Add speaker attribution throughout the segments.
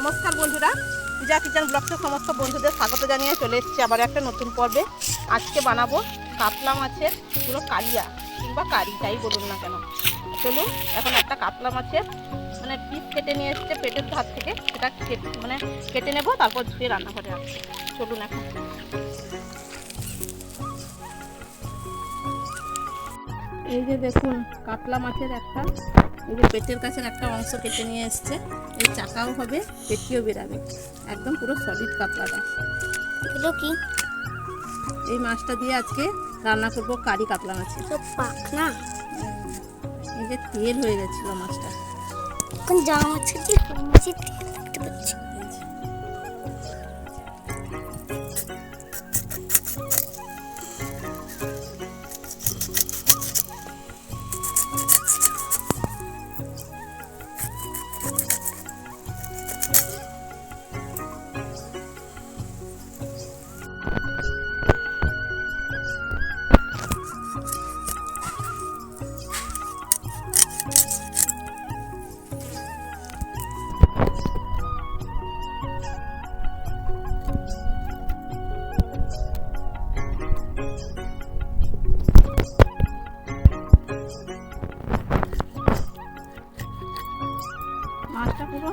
Speaker 1: নমস্কার বন্ধুরা। পূজা কিচেন ব্লগসের সমস্ত বন্ধুদের স্বাগত জানিয়ে চলে এসেছি আবার একটা নতুন পর্বে। আজকে বানাবো কাতলা মাছের পুরো কালিয়া কিংবা কারি, যাই বলুন না কেন। চলুন, এখন একটা কাতলা মাছের মানে পিস কেটে নিয়ে এসছে পেটের ধার থেকে। সেটা মানে কেটে নেব, তারপর ধুয়ে রান্না করে চলুন এখন। এই যে দেখুন, কাতলা মাছের একটা এই যে পেটের কাছের একটা অংশ কেটে নিয়ে এসছে। এই চাকাও হবে পেটিও বেরাবে। একদম পুরো সলিড কাতলাটা
Speaker 2: এগুলো কি?
Speaker 1: এই মাছটা দিয়ে আজকে রান্না করব কারি কাতলা মাছ।
Speaker 2: সব পাক না
Speaker 1: এই যে তেল হয়ে গেছিল মাছটা।
Speaker 2: এখন জামা মাছের মাছের তেল দেখতে পাচ্ছি
Speaker 1: মাছটা পুরো?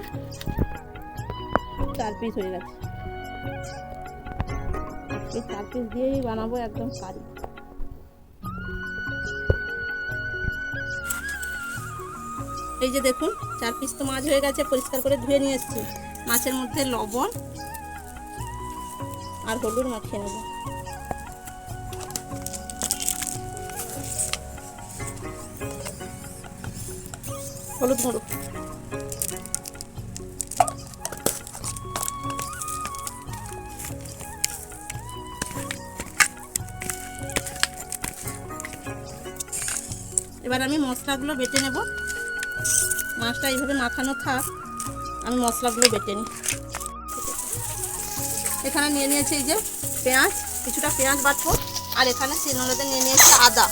Speaker 1: চার পিস হয়ে গেছে। এই চার পিস দিয়েই বানাবো একদম কারি। এই যে দেখুন, চার পিস তো মাছ হয়ে গেছে, পরিষ্কার করে ধুয়ে নিয়ে এসেছি। মাছের মধ্যে লবণ আর হলুদ মাখিয়ে নেব। হলুদ গুঁড়ো। এবার আমি মশলাগুলো বেটে নেব। মাছটা এইভাবে মাখানো থাক, আমি মশলাগুলো বেটে নিই। এখানে নিয়ে নিয়েছি এই যে পেঁয়াজ, কিছুটা পেঁয়াজ বাটবো, আর এখানে শিলনোড়াতে নিয়ে নিয়েছি আদা।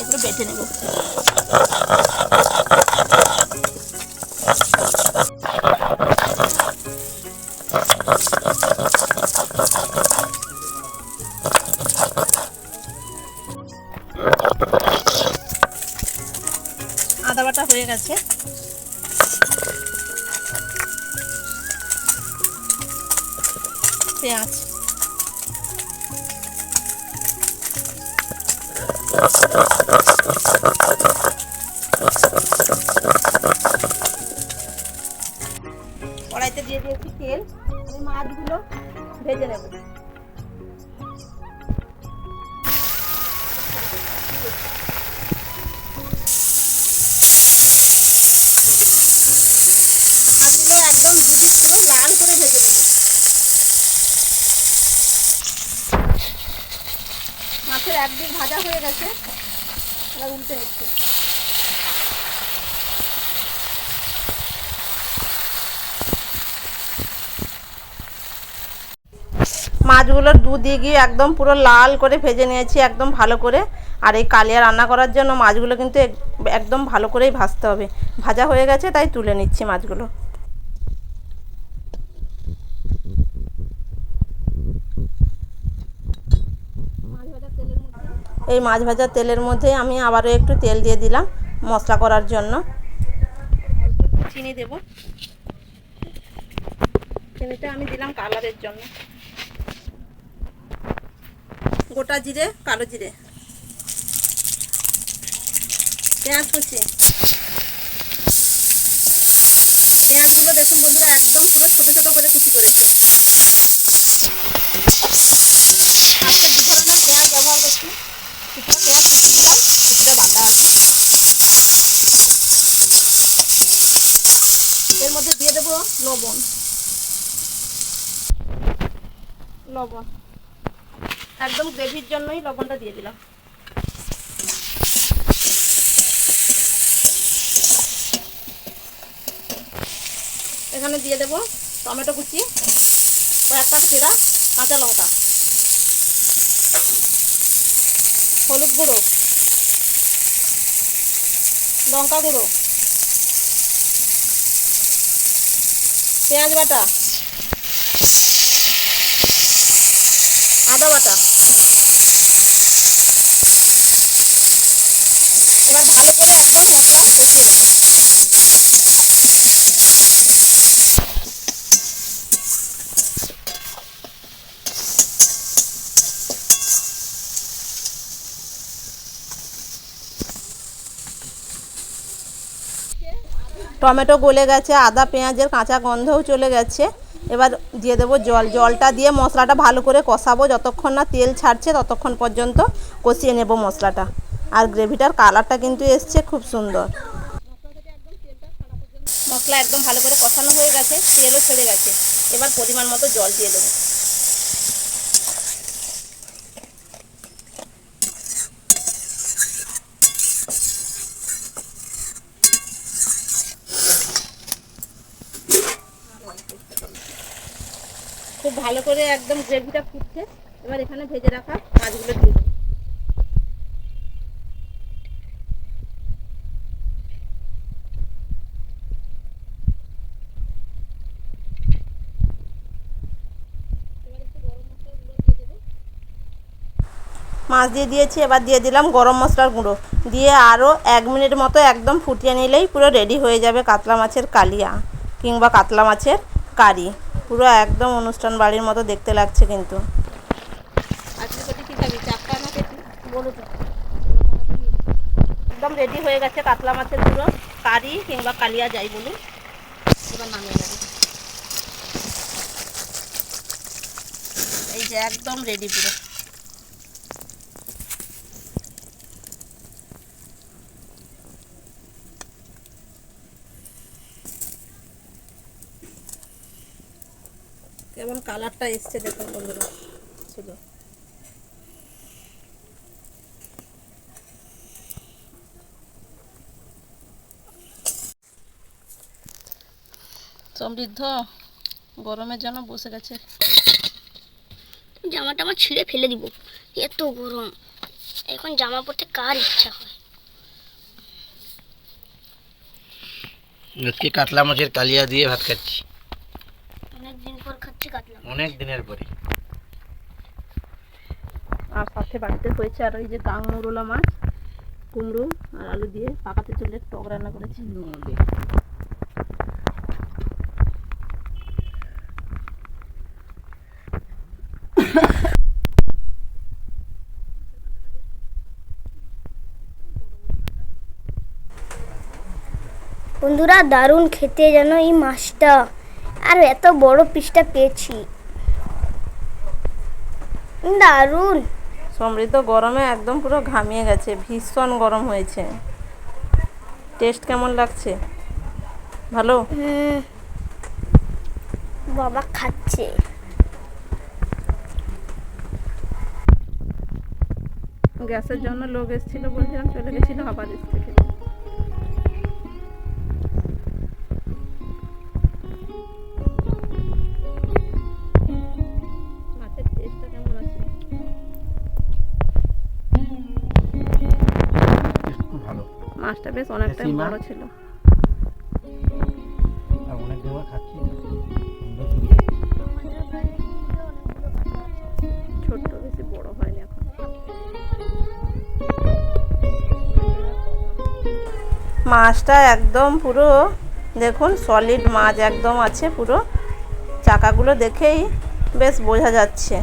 Speaker 1: এগুলো বেটে নেব। হয়ে গেছে। পেঁয়াজ। কড়াইতে দিয়ে দিয়েছি তেল। মাছগুলো ভেজে নেব। মাছের একদিক ভাজা হয়ে গেছে। উল্টে নিচ্ছি। মাছগুলোর দুদিকে একদম পুরো লাল করে ভেজে নিয়েছি, একদম ভালো করে। আর এই কালিয়া রান্না করার জন্য মাছগুলো কিন্তু এক- একদম ভালো করেই ভাজতে হবে। ভাজা হয়ে গেছে, তাই তুলে নিচ্ছি মাছগুলো। এই মাছ ভাজার তেলের মধ্যে আমি আবারও একটু তেল দিয়ে দিলাম মশলা করার জন্য। চিনি দেব। চিনিটা আমি দিলাম কালারের জন্য। গোটা জিরে, কালো জিরে। পেঁয়াজ কুচি। পেঁয়াজগুলো দেখুন বন্ধুরা, একদম পুরো ছোট ছোট করে কুচি করেছি আজকে দু ধরনের পেঁয়াজ ব্যবহার করছি কিছুটা পেঁয়াজ কুচি দিলাম কিছুটা বাটা আছে এর মধ্যে দিয়ে দেবো লবণ। লবণ। একদম গ্রেভির জন্যই লবণটা দিয়ে দিলাম। এখানে দিয়ে দেবো টমেটো কুচি কয়েকটা চেরা কাঁচা লঙ্কা। হলুদ গুঁড়ো। লঙ্কা গুঁড়ো। পেঁয়াজ বাটা আদা বাটা এবার ভালো করে একদম মশলা কষিয়ে নেব টমেটো গলে গেছে, আদা, পেঁয়াজের কাঁচা গন্ধও চলে গেছে। এবার দিয়ে দেবো জল। জলটা দিয়ে মশলাটা ভালো করে কষাবো। যতক্ষণ না তেল ছাড়ছে, ততক্ষণ পর্যন্ত কষিয়ে নেব মশলাটা। আর গ্রেভিটার কালারটা কিন্তু এসছে খুব সুন্দর। মশলা একদম ভালো করে কষানো হয়ে গেছে, তেলও ছেড়ে গেছে। এবার পরিমাণ মতো জল দিয়ে দেবো। খুব ভালো করে একদম গ্রেভিটা ফুটছে এবার এখানে ভেজে রাখা মাছগুলো দিয়ে মাছ দিয়ে দিয়েছি, এবার দিয়ে দিলাম গরম মশলার গুঁড়ো। দিয়ে আরও এক মিনিট মতো একদম ফুটিয়ে নিলেই পুরো রেডি হয়ে যাবে কাতলা মাছের কালিয়া কিংবা কাতলা মাছের কারি। পুরো একদম অনুষ্ঠান বাড়ির মতো দেখতে লাগছে কিন্তু। একদম রেডি হয়ে গেছে, কাতলা মাছের পুরো কারি কিংবা কালিয়া যাই বলুন। নামিয়ে যাবে এই যে একদম রেডি পুরো। কেমন কালারটা এসছে দেখুন বন্ধুরা শুধু। সমৃদ্ধ গরমের জন্য বসে গেছে।
Speaker 2: জামাটা আমার ছিঁড়ে ফেলে দিব এত গরম। এখন জামা পরতে কার ইচ্ছা হয়?
Speaker 3: আজকে কাতলা মাছের কালিয়া দিয়ে ভাত খাচ্ছি
Speaker 2: অনেক দিন পর খাচ্ছি কাটলাম
Speaker 3: অনেক দিনের পরে
Speaker 1: আর সাথে বাড়িতে হয়েছে আর ওই যে গাং মুরলা মাছ কুমড়ো আর আলু দিয়ে পাকাতে চলে টক রান্না করেছি।
Speaker 2: বন্ধুরা দারুণ খেতে যেন এই মাছটা। আর এত বড় পিসটা পেয়েছি। দারুণ।
Speaker 1: সমৃদ্ধ গরমে একদম পুরো ঘামিয়ে গেছে ভীষণ গরম হয়েছে। টেস্ট কেমন লাগছে? ভালো।
Speaker 2: বাবা খাচ্ছে।
Speaker 1: গ্যাসের জন্য লোক এসেছিল বলছিলাম চলে গেছিল আবার এসছে। মাছটা বেশ অনেকটাই বড় ছিল। ছোট্ট বেশি বড় হয়নি এখন। মাছটা একদম পুরো দেখুন সলিড মাছ একদম আছে পুরো। চাকাগুলো দেখেই বেশ বোঝা যাচ্ছে।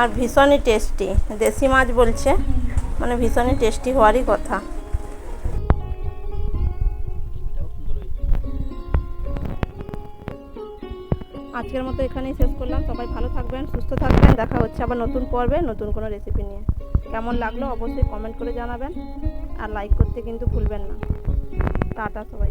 Speaker 1: আর ভীষণই টেস্টি দেশি মাছ বলছে মানে ভীষণই টেস্টি হওয়ারই কথা। আজকের মতো এখানেই শেষ করলাম। সবাই ভালো থাকবেন, সুস্থ থাকবেন। দেখা হচ্ছে আবার নতুন পর্বে, নতুন কোনো রেসিপি নিয়ে। কেমন লাগল অবশ্যই কমেন্ট করে জানাবেন। আর লাইক করতে কিন্তু ভুলবেন না। টাটা সবাই